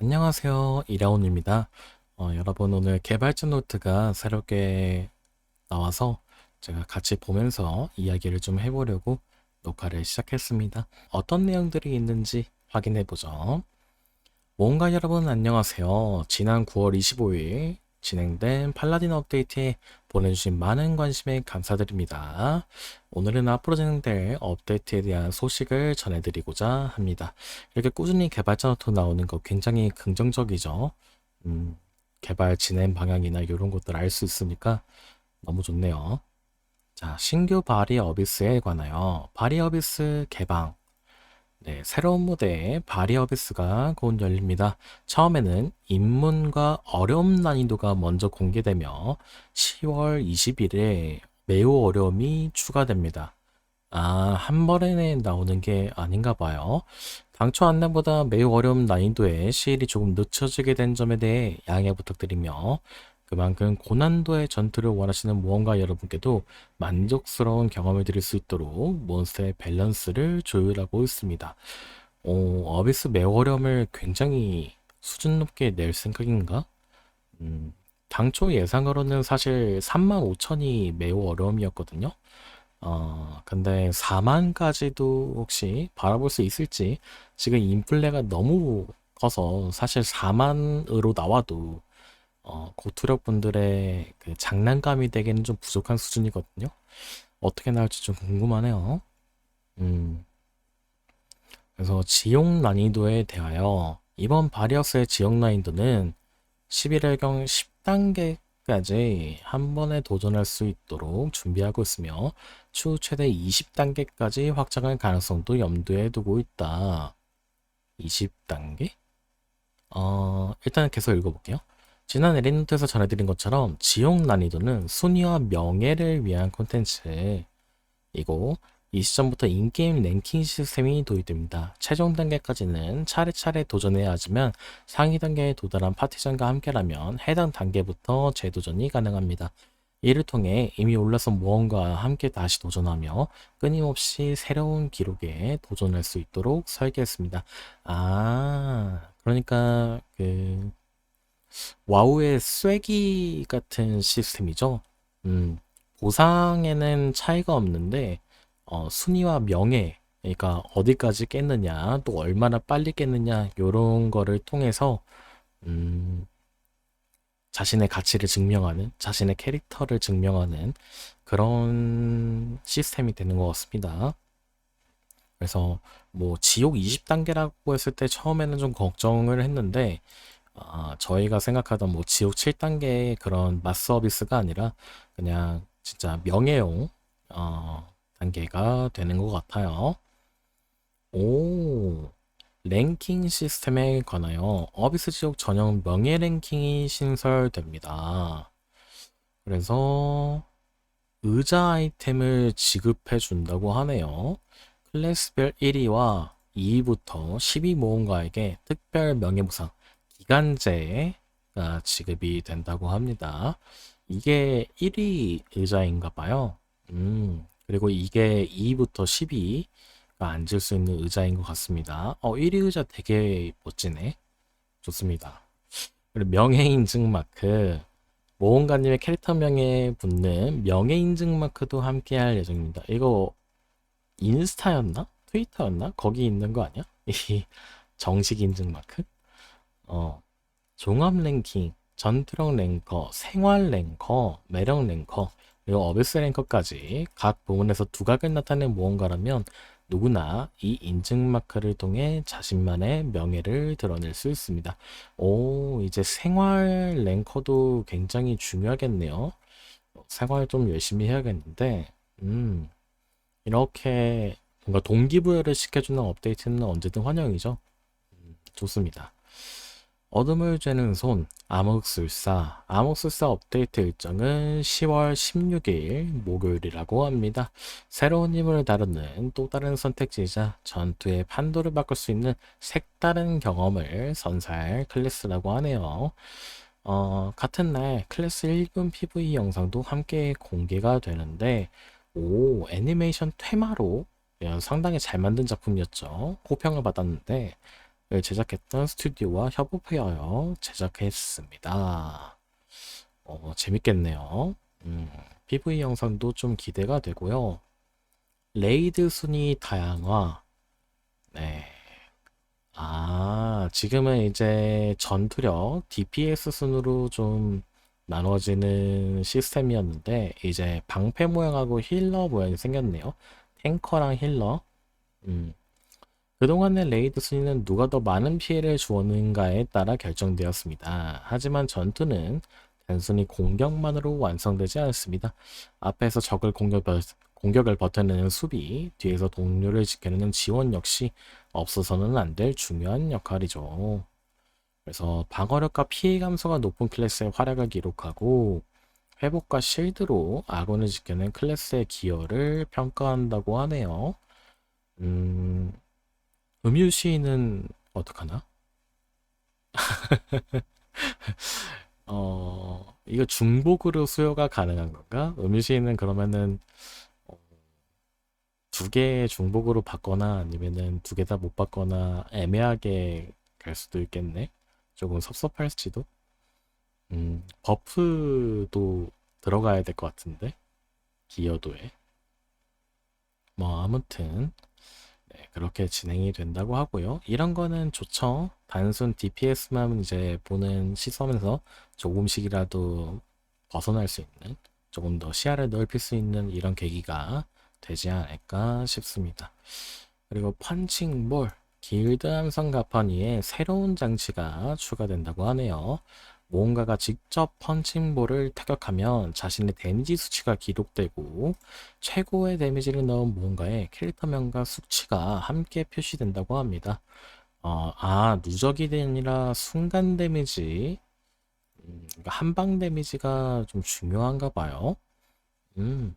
안녕하세요. 이라온입니다. 어, 여러분 오늘 개발자 노트가 새롭게 나와서 제가 같이 보면서 이야기를 좀 해보려고 녹화를 시작했습니다. 어떤 내용들이 있는지 확인해 보죠. 모험가 여러분 안녕하세요. 지난 9월 25일 진행된 팔라딘 업데이트에 보내주신 많은 관심에 감사드립니다. 오늘은 앞으로 진행될 업데이트에 대한 소식을 전해드리고자 합니다. 이렇게 꾸준히 개발자 노트 나오는 거 굉장히 긍정적이죠. 음, 개발 진행 방향이나 이런 것들 알 수 있으니까 너무 좋네요. 자, 신규 바리 어비스에 관하여 바리 어비스 개방. 네, 새로운 무대의 바리 어비스가 곧 열립니다. 처음에는 입문과 어려움 난이도가 먼저 공개되며 10월 20일에 매우 어려움이 추가됩니다. 아, 한 번에 나오는 게 아닌가 봐요. 당초 안내보다 매우 어려운 난이도의 시일이 조금 늦춰지게 된 점에 대해 양해 부탁드리며 그만큼 고난도의 전투를 원하시는 모험가 여러분께도 만족스러운 경험을 드릴 수 있도록 몬스터의 밸런스를 조율하고 있습니다. 어, 어비스 어려움을 굉장히 수준 높게 낼 생각인가? 음, 당초 예상으로는 사실 35,000이 매우 어려움이었거든요. 어, 근데 4만까지도 혹시 바라볼 수 있을지 지금 인플레가 너무 커서 사실 4만으로 나와도 어, 고투력 분들의 그 장난감이 되기는 좀 부족한 수준이거든요. 어떻게 나올지 좀 궁금하네요. 음, 그래서 지옥 난이도에 대하여 이번 바리어스의 지옥 난이도는 11일경 10단계까지 한 번에 도전할 수 있도록 준비하고 있으며 추후 최대 20단계까지 확장할 가능성도 염두에 두고 있다. 20단계? 어, 일단 계속 읽어볼게요. 지난 에리노트에서 전해드린 것처럼 지옥 난이도는 순위와 명예를 위한 콘텐츠이고 이 시점부터 인게임 랭킹 시스템이 도입됩니다. 최종 단계까지는 차례차례 도전해야 하지만 상위 단계에 도달한 파티전과 함께라면 해당 단계부터 재도전이 가능합니다. 이를 통해 이미 올라선 모험과 함께 다시 도전하며 끊임없이 새로운 기록에 도전할 수 있도록 설계했습니다. 아, 그러니까 그 와우의 쐐기 같은 시스템이죠. 음, 보상에는 차이가 없는데 어, 순위와 명예, 그러니까 어디까지 깼느냐, 또 얼마나 빨리 깼느냐, 요런 거를 통해서 음, 자신의 가치를 증명하는, 자신의 캐릭터를 증명하는 그런 시스템이 되는 것 같습니다. 그래서 뭐 지옥 20단계라고 했을 때 처음에는 좀 걱정을 했는데 아, 저희가 생각하던 뭐 지옥 7단계의 그런 맛 서비스가 아니라 그냥 진짜 명예용 어, 단계가 되는 것 같아요. 오, 랭킹 시스템에 관하여 어비스 지옥 전용 명예 랭킹이 신설됩니다. 그래서 의자 아이템을 지급해 준다고 하네요. 클래스별 1위와 2위부터 12 모험가에게 특별 명예보상 기간제가 지급이 된다고 합니다. 이게 1위 의자인가 봐요. 음, 그리고 이게 2부터 12가 앉을 수 있는 의자인 것 같습니다. 어, 1위 의자 되게 멋지네. 좋습니다. 그리고 명예 인증 마크. 모험가님의 캐릭터 명에 붙는 명예 인증 마크도 함께 할 예정입니다. 이거 인스타였나? 트위터였나? 거기 있는 거 아니야? 이 정식 인증 마크? 어, 종합 랭킹, 전투력 랭커, 생활 랭커, 매력 랭커, 그리고 어비스 랭커까지 각 부문에서 두각을 나타낸 모험가라면 누구나 이 인증 마크를 통해 자신만의 명예를 드러낼 수 있습니다. 오, 이제 생활 랭커도 굉장히 중요하겠네요. 생활 좀 열심히 해야겠는데, 음, 이렇게 뭔가 동기부여를 시켜주는 업데이트는 언제든 환영이죠. 음, 좋습니다. 어둠을 쬐는 손, 암흑술사. 암흑술사 업데이트 일정은 10월 16일 목요일이라고 합니다. 새로운 힘을 다루는 또 다른 선택지이자 전투의 판도를 바꿀 수 있는 색다른 경험을 선사할 클래스라고 하네요. 어, 같은 날 클래스 1군 PV 영상도 함께 공개가 되는데, 오, 애니메이션 테마로 예, 상당히 잘 만든 작품이었죠. 호평을 받았는데, 제작했던 스튜디오와 협업하여 제작했습니다. 어, 재밌겠네요. 음, PV 영상도 좀 기대가 되고요. 레이드 순위 다양화. 네. 아, 지금은 이제 전투력 DPS 순으로 좀 나눠지는 시스템이었는데, 이제 방패 모양하고 힐러 모양이 생겼네요. 탱커랑 힐러. 음. 그동안의 레이드 순위는 누가 더 많은 피해를 주었는가에 따라 결정되었습니다. 하지만 전투는 단순히 공격만으로 완성되지 않습니다. 앞에서 적을 공격, 공격을 버텨내는 수비, 뒤에서 동료를 지켜내는 지원 역시 없어서는 안 될 중요한 역할이죠. 그래서 방어력과 피해 감소가 높은 클래스의 활약을 기록하고 회복과 실드로 아군을 지켜낸 클래스의 기여를 평가한다고 하네요. 음, 음유시는 어떡하나? 어, 이거 중복으로 수요가 가능한 건가? 음유시는 그러면은 어, 두개 중복으로 받거나 아니면은 두 개 다 못 받거나 애매하게 갈 수도 있겠네. 조금 섭섭할지도. 음, 버프도 들어가야 될 것 같은데. 기여도에. 뭐 아무튼 네, 그렇게 진행이 된다고 하고요. 이런 거는 좋죠. 단순 DPS만 이제 보는 시선에서 조금씩이라도 벗어날 수 있는, 조금 더 시야를 넓힐 수 있는 이런 계기가 되지 않을까 싶습니다. 그리고 펀칭볼, 길드 함성 가판위에 새로운 장치가 추가된다고 하네요. 모험가가 직접 펀칭볼을 타격하면 자신의 데미지 수치가 기록되고 최고의 데미지를 넣은 모험가의 캐릭터명과 수치가 함께 표시된다고 합니다. 어, 아, 누적이 아니라 순간 데미지, 음, 그러니까 한방 데미지가 좀 중요한가 봐요. 음.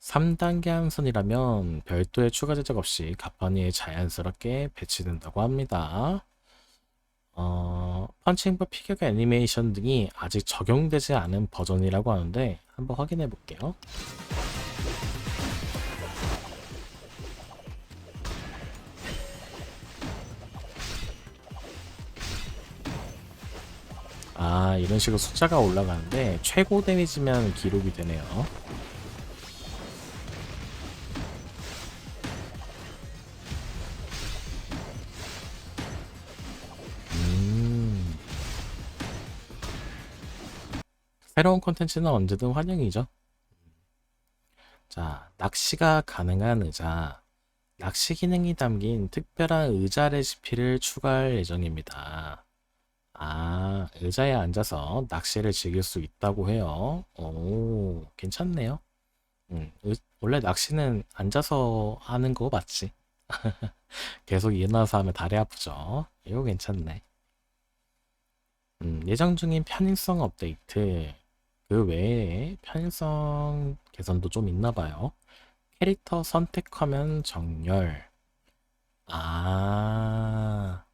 3단계 함선이라면 별도의 추가 제작 없이 가판위에 자연스럽게 배치된다고 합니다. 어, 펀칭과 피격 애니메이션 등이 아직 적용되지 않은 버전이라고 하는데 한번 확인해 볼게요. 아, 이런 식으로 숫자가 올라가는데 최고 데미지면 기록이 되네요. 새로운 콘텐츠는 언제든 환영이죠. 자, 낚시가 가능한 의자. 낚시 기능이 담긴 특별한 의자 레시피를 추가할 예정입니다. 아, 의자에 앉아서 낚시를 즐길 수 있다고 해요. 오, 괜찮네요. 음, 의- 원래 낚시는 앉아서 하는 거 맞지? 계속 일어나서 하면 다리 아프죠? 이거 괜찮네. 음, 예정 중인 편의성 업데이트. 그 외에 편의성 개선도 좀 있나 봐요. 캐릭터 선택하면 정렬. 아,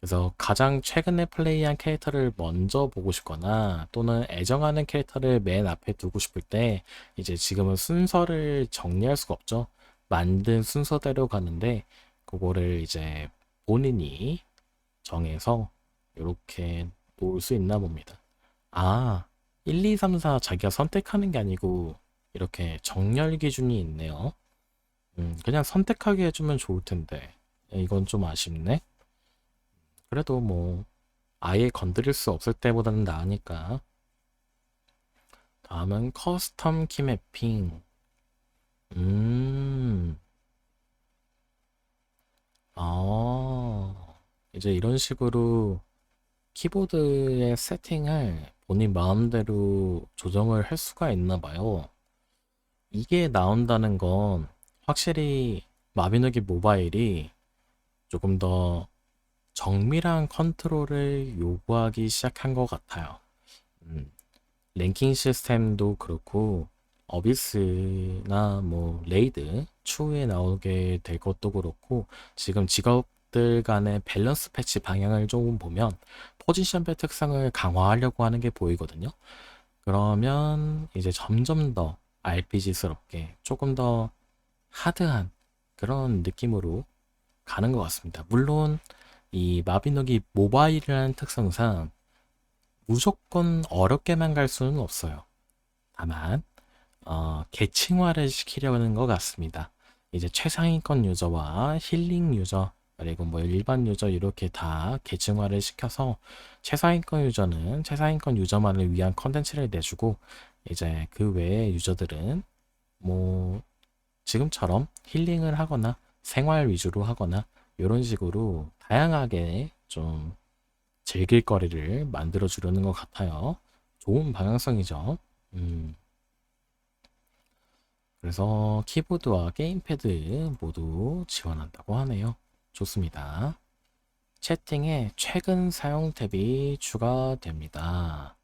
그래서 가장 최근에 플레이한 캐릭터를 먼저 보고 싶거나 또는 애정하는 캐릭터를 맨 앞에 두고 싶을 때 이제 지금은 순서를 정리할 수가 없죠. 만든 순서대로 가는데 그거를 이제 본인이 정해서 이렇게 놓을 수 있나 봅니다. 아, 1, 2, 3, 4 자기가 선택하는 게 아니고 이렇게 정렬 기준이 있네요. 음, 그냥 선택하게 해주면 좋을 텐데 이건 좀 아쉽네. 그래도 뭐 아예 건드릴 수 없을 때보다는 나으니까. 다음은 커스텀 키 매핑. 음, 아, 이제 이런 식으로 키보드의 세팅을 본인 마음대로 조정을 할 수가 있나 봐요. 이게 나온다는 건 확실히 마비노기 모바일이 조금 더 정밀한 컨트롤을 요구하기 시작한 것 같아요. 음, 랭킹 시스템도 그렇고, 어비스나 뭐 레이드 추후에 나오게 될 것도 그렇고, 지금 직업 들 간의 밸런스 패치 방향을 조금 보면 포지션별 특성을 강화하려고 하는 게 보이거든요. 그러면 이제 점점 더 RPG스럽게 조금 더 하드한 그런 느낌으로 가는 것 같습니다. 물론 이 마비노기 모바일이라는 특성상 무조건 어렵게만 갈 수는 없어요. 다만 어, 계층화를 시키려는 것 같습니다. 이제 최상위권 유저와 힐링 유저 그리고 뭐 일반 유저 이렇게 다 계층화를 시켜서 최상위권 유저는 최상위권 유저만을 위한 컨텐츠를 내주고 이제 그 외의 유저들은 뭐 지금처럼 힐링을 하거나 생활 위주로 하거나 이런 식으로 다양하게 좀 즐길 거리를 만들어 주려는 것 같아요. 좋은 방향성이죠. 음. 그래서 키보드와 게임패드 모두 지원한다고 하네요. 좋습니다. 채팅에 최근 사용 탭이 추가됩니다.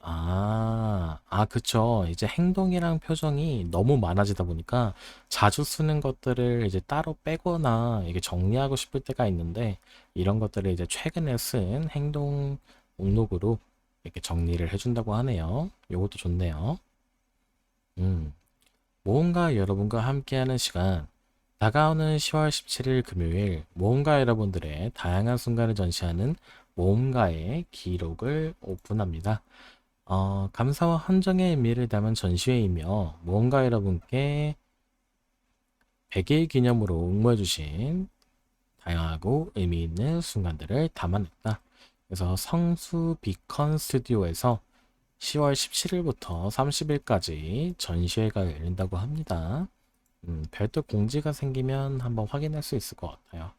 아, 아, 그쵸. 이제 행동이랑 표정이 너무 많아지다 보니까 자주 쓰는 것들을 이제 따로 빼거나 이게 정리하고 싶을 때가 있는데 이런 것들을 이제 최근에 쓴 행동 목록으로 이렇게 정리를 해준다고 하네요. 요것도 좋네요. 음, 모험가 여러분과 함께하는 시간. 다가오는 10월 17일 금요일 모험가 여러분들의 다양한 순간을 전시하는 모험가의 기록을 오픈합니다. 어, 감사와 헌정의 의미를 담은 전시회이며 모험가 여러분께 100일 기념으로 응모해주신 다양하고 의미 있는 순간들을 담아냈다. 그래서 성수 비컨 스튜디오에서 10월 17일부터 30일까지 전시회가 열린다고 합니다. 음, 별도 공지가 생기면 한번 확인할 수 있을 것 같아요.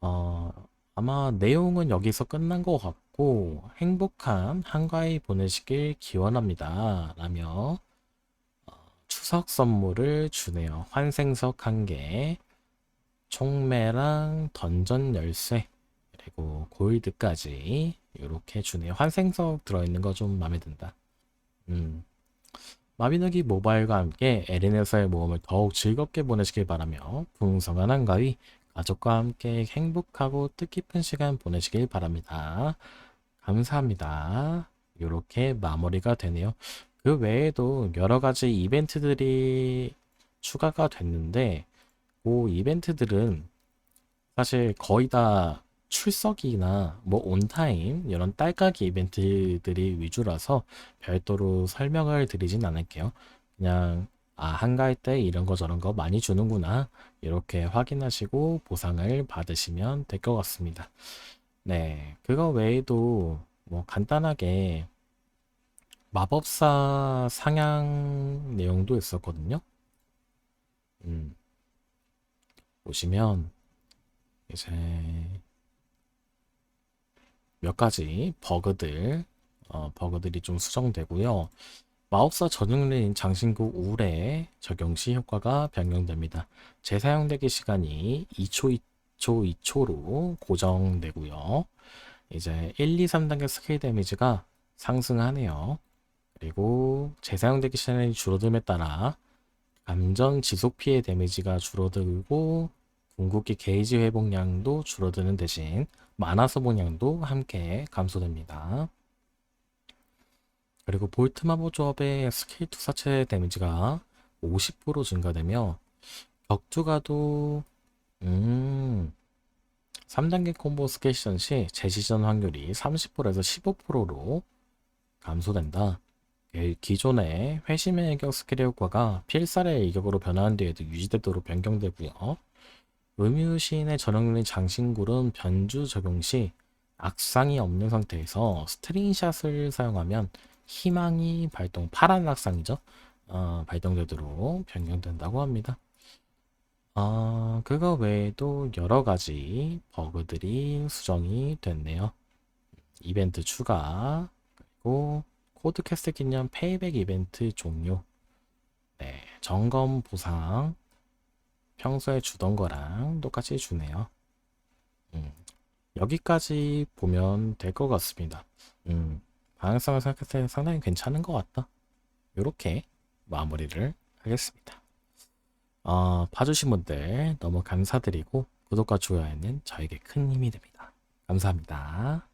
어, 아마 내용은 여기서 끝난 것 같고 행복한 한가위 보내시길 기원합니다. 라며 어, 추석 선물을 주네요. 환생석 한 개, 총매랑 던전 열쇠, 그리고 골드까지 이렇게 주네요. 환생석 들어있는 거 좀 마음에 든다. 음. 마비노기 모바일과 함께 에린에서의 모험을 더욱 즐겁게 보내시길 바라며 풍성한 한가위 가족과 함께 행복하고 뜻깊은 시간 보내시길 바랍니다. 감사합니다. 이렇게 마무리가 되네요. 그 외에도 여러 가지 이벤트들이 추가가 됐는데 그 이벤트들은 사실 거의 다 출석이나 뭐 온타임 이런 딸깍이 이벤트들이 위주라서 별도로 설명을 드리진 않을게요. 그냥 아 한가할 때 이런 거 저런 거 많이 주는구나 이렇게 확인하시고 보상을 받으시면 될 것 같습니다. 네, 그거 외에도 뭐 간단하게 마법사 상향 내용도 있었거든요. 음, 보시면 이제 몇 가지 버그들, 어, 버그들이 좀 수정되고요. 마법사 전용레인 장신구 우레 적용 시 효과가 변경됩니다. 재사용되기 시간이 2초, 2초, 2초로 고정되고요. 이제 1, 2, 3단계 스킬 데미지가 상승하네요. 그리고 재사용되기 시간이 줄어듦에 따라 감전 지속 피해 데미지가 줄어들고 궁극기 게이지 회복량도 줄어드는 대신 만화 소모량도 함께 감소됩니다. 그리고 볼트 마법 조합의 스킬 투사체 데미지가 50% 증가되며 격투가도 음 3단계 콤보 시전 시 재시전 확률이 30%에서 15%로 감소된다. 기존의 회심의 일격 스킬의 효과가 필살의 일격으로 변화한 뒤에도 유지되도록 변경되고요. 음유 시인의 전형률인 장신굴은 변주 적용 시 악상이 없는 상태에서 스트링샷을 사용하면 희망이 발동, 파란 악상이죠. 어, 발동되도록 변경된다고 합니다. 어, 그거 외에도 여러 가지 버그들이 수정이 됐네요. 이벤트 추가, 그리고 코드 캐스트 기념 페이백 이벤트 종료, 네, 점검 보상, 평소에 주던 거랑 똑같이 주네요. 음, 여기까지 보면 될 것 같습니다. 음, 방향성을 생각했을 때 상당히 괜찮은 것 같다. 이렇게 마무리를 하겠습니다. 어, 봐주신 분들 너무 감사드리고 구독과 좋아요는 저에게 큰 힘이 됩니다. 감사합니다.